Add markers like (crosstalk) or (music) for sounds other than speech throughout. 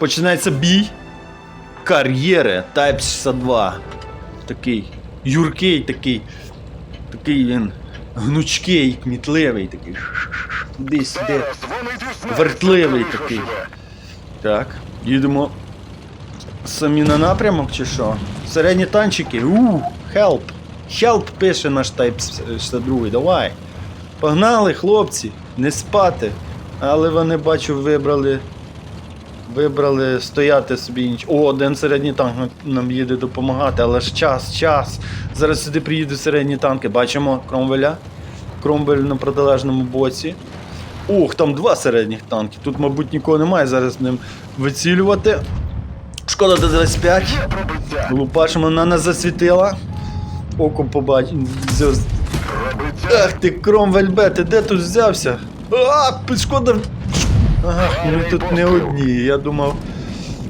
Починається бій кар'єри Type 62. Такий юркий такий. Такий він гнучкий, кмітливий такий. Туди сюди. Вертливий такий. Так, їдемо самі на напрямок чи що? Середні танчики. У, help. Help пише наш Type 62. Давай. Погнали, хлопці, не спати. Але вони, бачу, вибрали. Вибрали стояти собі ніч. О, один середній танк нам- їде допомагати, але ж час, час. Зараз сюди приїдуть середні танки. Бачимо Кромвеля. Кромвель на протилежному боці. Ох, там два середніх танки. Тут, мабуть, нікого немає. Зараз ним вицілювати. Шкода Д-25. Лупашимо, вона нас засвітила. Оком побачив. Ах ти, Кромвель Б, ти де тут взявся? А, шкода. Ага, ми тут не одні. Я думав,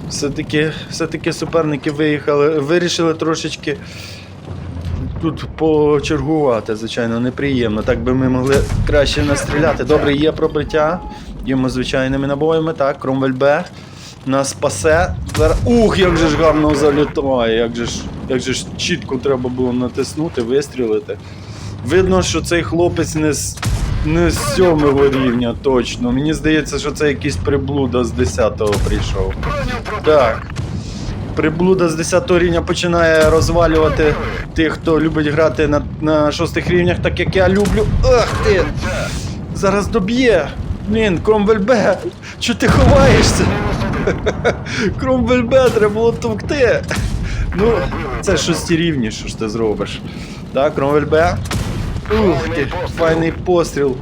все-таки все-таки суперники виїхали, вирішили трошечки тут почергувати, звичайно, неприємно. Так би ми могли краще настріляти. Добре, є пробиття. Йому звичайними набоями, так, Кромвель Б. Нас пасе. Ух, як же ж гарно залітає, як же ж, як же ж чітко треба було натиснути, вистрілити. Видно, що цей хлопець не не з сьомого рівня точно. Мені здається, що це якийсь приблуда з 10-го прийшов. Так. Приблуда з 10 рівня починає розвалювати тих, хто любить грати на, на шостих рівнях, так як я люблю. Ах ти! Зараз доб'є! Блін, Кромвель Б! Чого ти ховаєшся? (laughs) Кромвель Б, треба було товкти. Ну, це шості рівні, що ж ти зробиш. Так, Кромвель Б. Ух ти, файний постріл.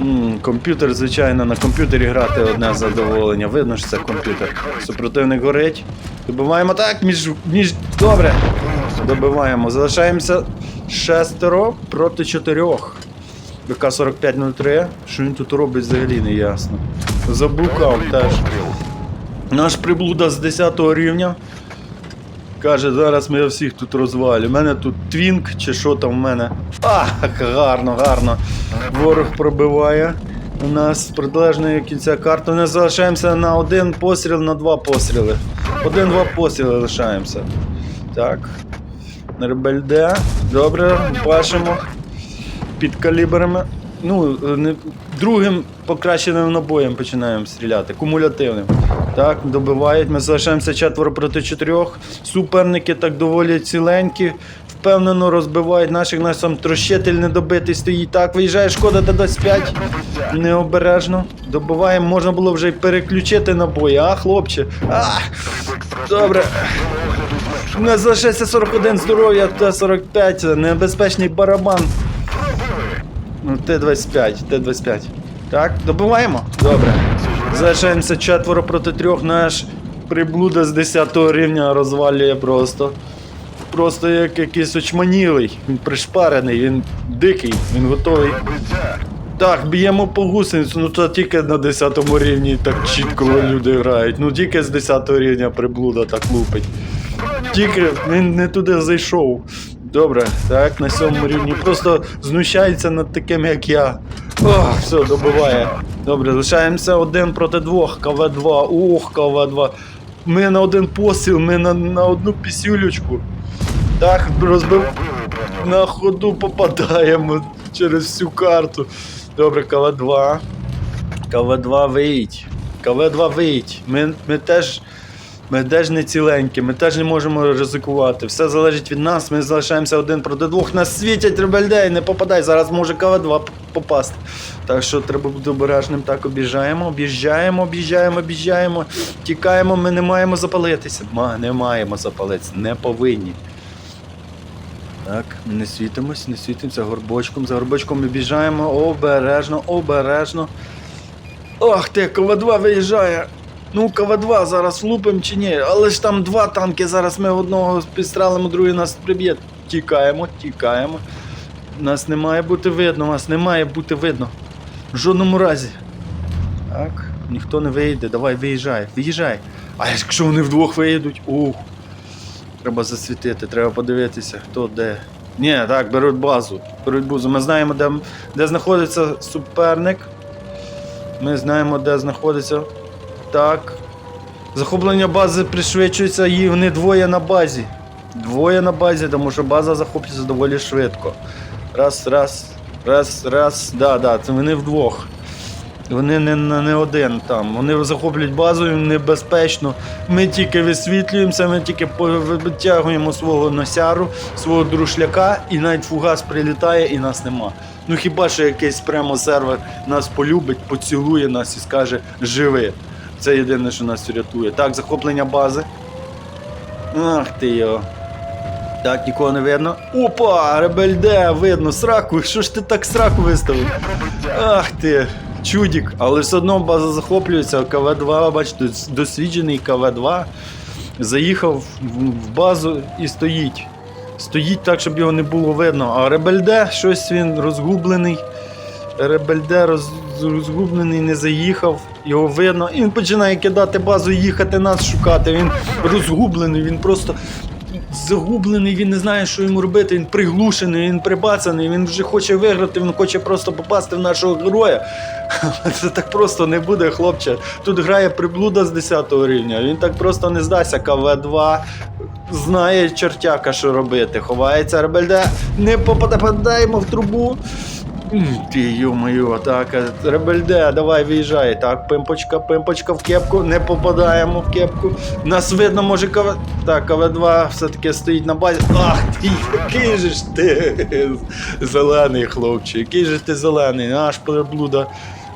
М, комп'ютер, звичайно, на комп'ютері грати одне задоволення. Видно, що це комп'ютер. Супротивник горить. Добиваємо так, між. між. Добре. Добиваємо. Залишаємося шестеро проти чотирьох. БК-4503. Що він тут робить взагалі не ясно. Заблукав теж. Наш приблуда з 10 рівня. Каже, зараз ми всіх тут розвалю. У мене тут твінк чи що там в мене. Ах, гарно, гарно. Ворог пробиває. У нас з протилежної кінця карти. Ми залишаємося на один постріл, на два постріли. Один-два постріли лишаємося. Так. Ребель Д. Добре, бачимо. Під калібрами. Ну, не, другим покращеним набоєм починаємо стріляти, кумулятивним. Так, добивають. Ми залишаємося четверо проти чотирьох. Суперники так доволі ціленькі. Впевнено розбивають наших, наш сам трощитель недобитий стоїть. Так, виїжджає шкода Д-25. Необережно. Добиваємо, можна було вже й переключити набої. А, хлопче. А, добре. У нас залишається 41 здоров'я, Т-45, небезпечний барабан. Ну, Т-25, Т-25. Так, добиваємо? Добре. Залишаємося четверо проти трьох. Наш приблуда з 10 рівня розвалює просто. Просто як якийсь очманілий. Він пришпарений, він дикий, він готовий. Так, б'ємо по гусеницю, ну то тільки на 10 рівні так чітко люди грають. Ну тільки з 10 рівня приблуда так лупить. Тільки він не туди зайшов. Добре, так, на сьомому рівні. Просто знущається над таким, як я. Ох, все, добиває. Добре, лишаємося один проти двох. КВ-2. Ох, КВ-2. Ми на один постріл, ми на, на одну пісюлючку. Так, розбив. На ходу попадаємо через всю карту. Добре, КВ-2. КВ-2 виїдь. КВ-2 виїдь. Ми, ми теж. Ми теж не ціленькі, ми теж не можемо ризикувати. Все залежить від нас, ми залишаємося один проти двох. Нас світять ребельдей, не попадай. Зараз може КВ-2 попасти. Так що треба бути обережним. Так, обіжаємо, об'їжджаємо, об'їжджаємо, об'їжджаємо. Тікаємо, ми не маємо запалитися. Ма, не маємо запалитися, не повинні. Так, не світимось, не світимося горбочком. За горбочком обіжаємо. Обережно, обережно. Ох ти, КВ-2 виїжджає. Ну, КВ-2 зараз влупим чи ні? Але ж там два танки, зараз ми одного підстрелимо, другий нас приб'є. Тікаємо, тікаємо. Нас не має бути видно, нас не має бути видно. В жодному разі. Так, ніхто не вийде, давай виїжджай, виїжджай. А якщо вони вдвох виїдуть, ух. Треба засвітити, треба подивитися, хто де. Ні, так, беруть базу. Беруть базу. Ми знаємо, де, де знаходиться суперник. Ми знаємо, де знаходиться. Так. Захоплення бази пришвидшується і вони двоє на базі. Двоє на базі, тому що база захоплюється доволі швидко. Раз, раз, раз, раз. Да, да, це вони вдвох. Вони не, не, один там. Вони захоплюють базу, їм небезпечно. Ми тільки висвітлюємося, ми тільки витягуємо свого носяру, свого друшляка, і навіть фугас прилітає і нас нема. Ну хіба що якийсь прямо сервер нас полюбить, поцілує нас і скаже живи. Це єдине, що нас рятує. Так, захоплення бази. Ах ти його. Так, нікого не видно. Опа! Ребельде, видно, сраку. Що ж ти так сраку виставив? Ах ти, чудік. Але все одно база захоплюється. КВ-2, бачите, досвідчений КВ-2 заїхав в базу і стоїть. Стоїть так, щоб його не було видно. А Ребельде, щось він розгублений. Ребельде роз, розгублений, не заїхав, його видно. І він починає кидати базу їхати нас шукати. Він розгублений, він просто загублений, він не знає, що йому робити. Він приглушений, він прибацаний, він вже хоче виграти, він хоче просто попасти в нашого героя. Це так просто не буде, хлопче. Тут грає приблуда з 10 рівня. Він так просто не здасться. КВ-2 знає чертяка, що робити. Ховається Ребельде. Не попадаємо в трубу. Ти ё-моё, атака. Ребельде, давай виїжджай. Так, пимпочка, пимпочка в кепку. Не попадаємо в кепку. Нас видно, може КВ. Так, КВ-2 все-таки стоїть на базі. Ах ти, який же ж ти зелений хлопче, який же ти зелений, аж приблуда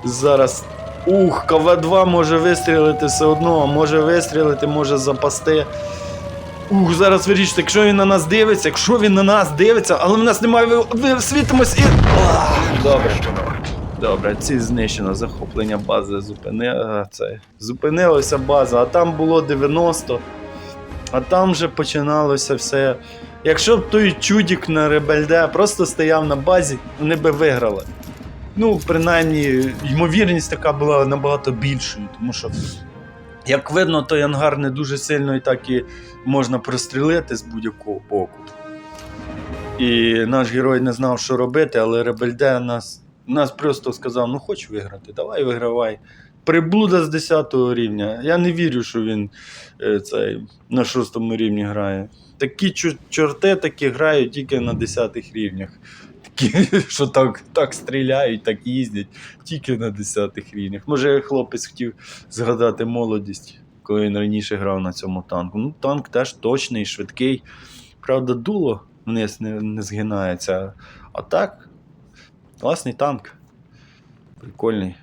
зараз. Ух, КВ-2 може вистрілити все одно, може вистрілити, може запасти. Ух, зараз вирішити, якщо він на нас дивиться, якщо він на нас дивиться, але в нас немає ви світимось і. Добре. Добре, ці знищено захоплення бази зупини... це, зупинилася база, а там було 90, а там вже починалося все. Якщо б той чудік на Ребельде просто стояв на базі, вони би виграли. Ну, принаймні, ймовірність така була набагато більшою, тому що, як видно, той ангар не дуже сильно і так і можна прострілити з будь-якого боку. І наш герой не знав, що робити, але Ребельде нас, нас просто сказав: ну хоч виграти, давай вигравай. Приблуда з 10 рівня. Я не вірю, що він е, цей, на 6 рівні грає. Такі чорти такі грають тільки на 10 рівнях. Такі, (laughs) що так, так стріляють, так їздять, тільки на 10 рівнях. Може, хлопець хотів згадати молодість, коли він раніше грав на цьому танку. Ну, танк теж точний, швидкий. Правда, дуло вниз не, не згинається. А так, класний танк. Прикольний.